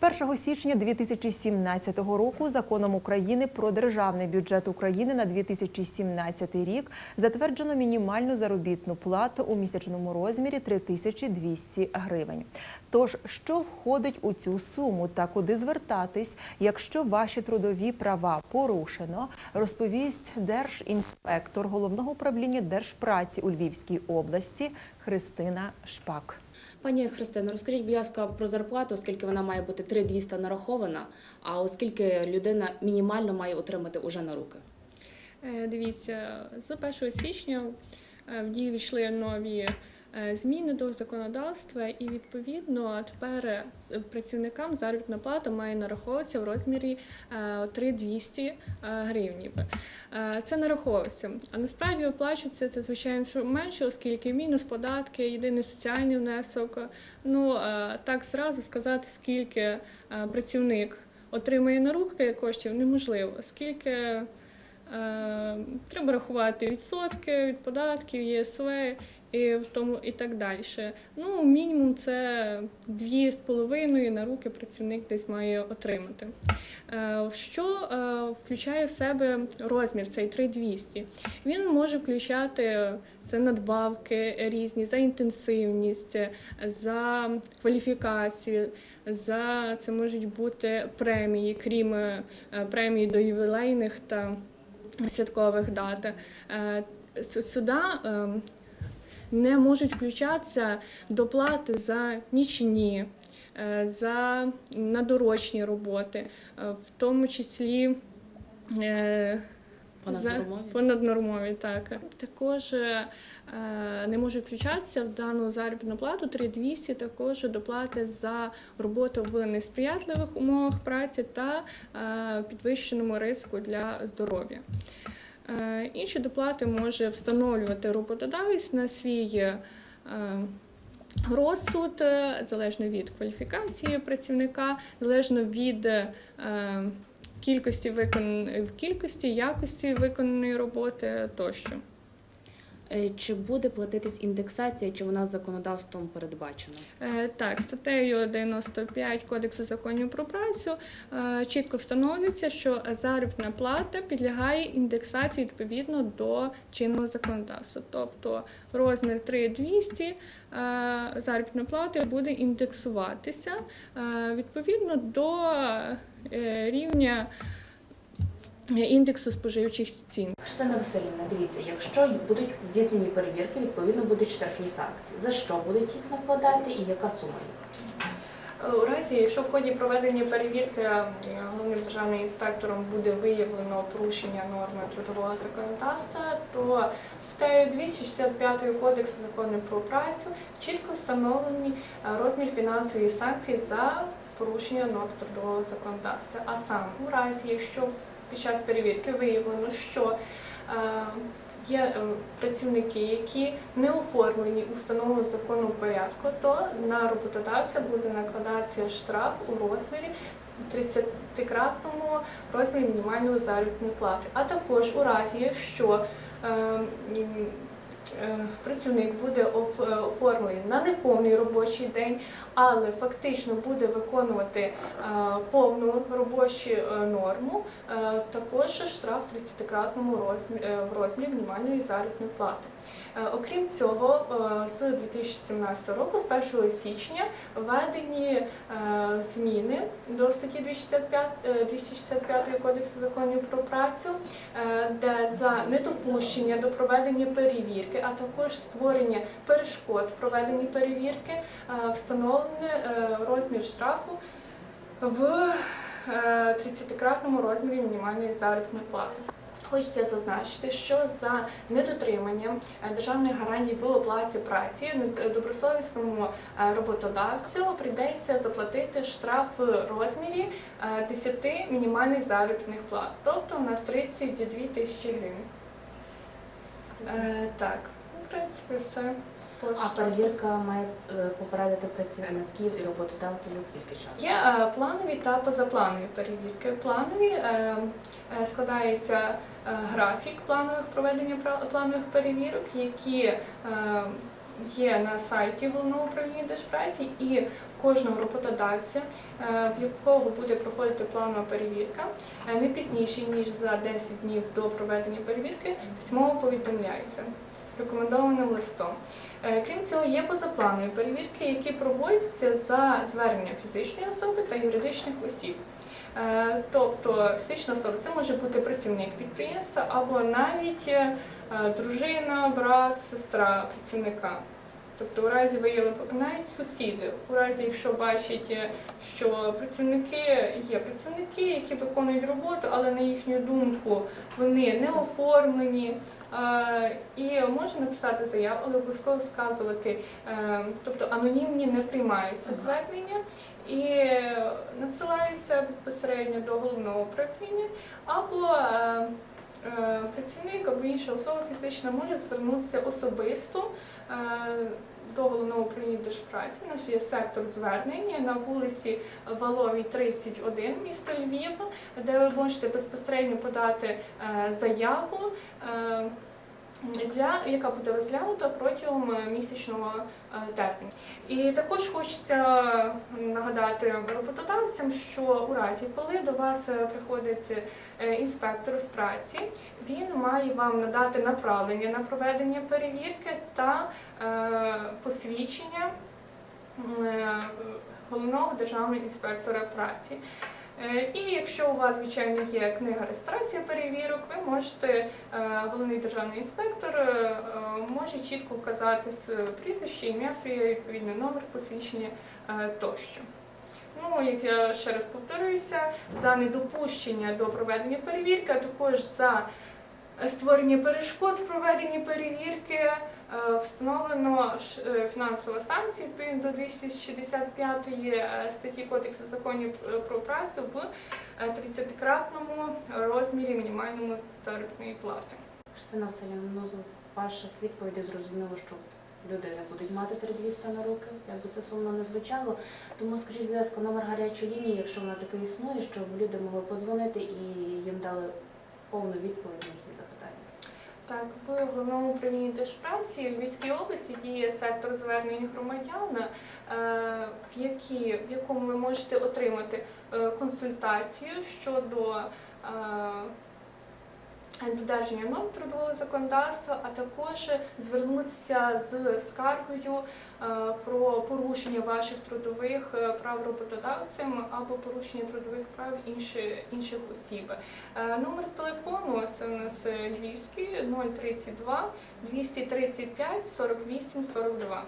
З 1 січня 2017 року законом України про державний бюджет України на 2017 рік затверджено мінімальну заробітну плату у місячному розмірі 3200 гривень. Тож, що входить у цю суму та куди звертатись, якщо ваші трудові права порушено, розповість держінспектор головного управління Держпраці у Львівській області Христина Шпак. Пані Христина, розкажіть, будь ласка, про зарплату, оскільки вона має бути 3200 нарахована, а оскільки людина мінімально має отримати уже на руки. Е, Дивіться, з 1 січня е, в дію війшли нові зміни до законодавства, і відповідно тепер е, працівникам заробітна плата має нараховуватися в розмірі е, 3200 гривнів. Е, Це нараховується. А насправді оплачується це звичайно менше, оскільки мінус податки, єдиний соціальний внесок. Ну е, так зразу сказати, скільки е, працівник отримує на руки коштів, неможливо, оскільки. Е, Треба рахувати відсотки від податків, ЄСВ і в тому і так далі. Ну, мінімум це дві з половиною на руки працівник десь має отримати. Е, Що е, включає в себе розмір цей 3200? Він може включати це надбавки різні за інтенсивність, за кваліфікацію, за це можуть бути премії, крім е, премій до ювілейних та святкових дат. Сюди е, не можуть включатися доплати за нічні, е, за надорочні роботи, е, в тому числі. е, за- Понаднормові? Понаднормові, так. Також е, не можуть включатися в дану заробітну плату 3200 також доплати за роботу в несприятливих умовах праці та е, підвищеному ризику для здоров'я. Е, Інші доплати може встановлювати роботодавець на свій е, розсуд, е, залежно від кваліфікації працівника, залежно від кількості викон... кількості, якості виконаної роботи тощо. Е, Чи буде платитись індексація, чи вона законодавством передбачена? Е, Так, статтею 95 Кодексу законів про працю е, чітко встановлюється, що заробітна плата підлягає індексації відповідно до чинного законодавства. Тобто розмір 3200 е, заробітної плати буде індексуватися відповідно до рівня індексу споживчих цін. Христина Васильівна, дивіться, якщо будуть здійснені перевірки, відповідно будуть штрафні санкції. За що будуть їх накладати і яка сума їх? У разі, якщо в ході проведення перевірки е, головним державним інспектором буде виявлено порушення норми трудового законодавства, то статтею 265 Кодексу закону про працю чітко встановлені е, розмір фінансової санкції за порушення норм трудового законодавства. А саме у разі, якщо під час перевірки виявлено, що е, Є е, працівники, які не оформлені у встановленому законному порядку, то на роботодавця буде накладатися штраф у розмірі 30-кратному розмірі мінімальної заробітної плати. А також у разі, якщо е, працівник буде е, оформлений на неповний робочий день, але фактично буде виконувати е, повну робочу е, норму, е, також штраф в 30-кратному розмірі, в розмірі мінімальної заробітної плати. Е, Окрім цього, е, з 2017 року, з 1 січня, введені е, зміни до статті 265, е, 265 Кодексу законів про працю, де за недопущення до проведення перевірки, а також створення перешкод проведенні перевірки, встановлений е, розмір штрафу в е, 30-кратному розмірі мінімальної заробітної плати. Хочеться зазначити, що за недотриманням е, державних гарантій в оплаті праці не- добросовісному е, роботодавцю прийдеться заплатити штраф в розмірі е, 10 мінімальних заробітних плат, тобто у нас 32 тисячі гривень. Е, Так, в принципі, все. А перевірка має е, попередити працівників і роботодавців за скільки часу? Є е, планові та позапланові перевірки. Планові е, е, складається е, графік планових проведення планових перевірок, які е, є на сайті головного управління Держпраці і кожного роботодавця, е, в якого буде проходити планова перевірка, е, не пізніше ніж за 10 днів до проведення перевірки, письмово повідомляється рекомендованим листом. Е, Крім цього, є позапланові перевірки, які проводяться за зверненням фізичної особи та юридичних осіб. Е, Тобто фізична особа це може бути працівник підприємства або навіть е, дружина, брат, сестра працівника. Тобто, у разі виявили навіть сусіди, у разі, якщо бачать, що працівники є працівники, які виконують роботу, але на їхню думку вони не оформлені. Е, І може написати заяву, але обов'язково сказувати, е, тобто анонімні не приймаються звернення і надсилаються безпосередньо до головного управління або е, працівник або інша особа фізична може звернутися особисто е, до головного управління Держпраці. Наш є сектор звернення на вулиці Валовій 31 місто Львів, де ви можете безпосередньо подати е, заяву. Для яка буде розглянута протягом е, місячного е, терміну, і також хочеться нагадати роботодавцям, що у разі, коли до вас е, приходить інспектор з праці, він має вам надати направлення на проведення перевірки та посвідчення головного державного інспектора праці. Е, І якщо у вас, звичайно, є книга реєстрації перевірок, ви можете, е, головний державний інспектор е, може чітко вказати прізвище, ім'я своє, відповідний номер посвідчення тощо. Ну, як я ще раз повторююся, за недопущення до проведення перевірки, а також за створення перешкод в проведенні перевірки встановлено ш- е, фінансова санкція відповідно до 265 е, статті Кодексу законів е, про працю в е, 30-кратному розмірі мінімальному заробітної плати. Христина Васильівна, ну з ваших відповідей зрозуміло, що люди не будуть мати 3200 на руки, як би це сумно не звучало. Тому скажіть, будь ласка, номер гарячої лінії, якщо вона така існує, щоб люди могли подзвонити і їм дали повну відповідь. Так, в головному управлінні Держпраці Львівській області діє сектор звернень громадян, е, в, які, в якому ви можете отримати е, консультацію щодо е, додержання норм трудового законодавства, а також звернутися з скаргою е, про порушення ваших трудових е, прав роботодавцем або порушення трудових прав інших, інших осіб. Е, Номер телефону це у нас львівський 032 235 48 42.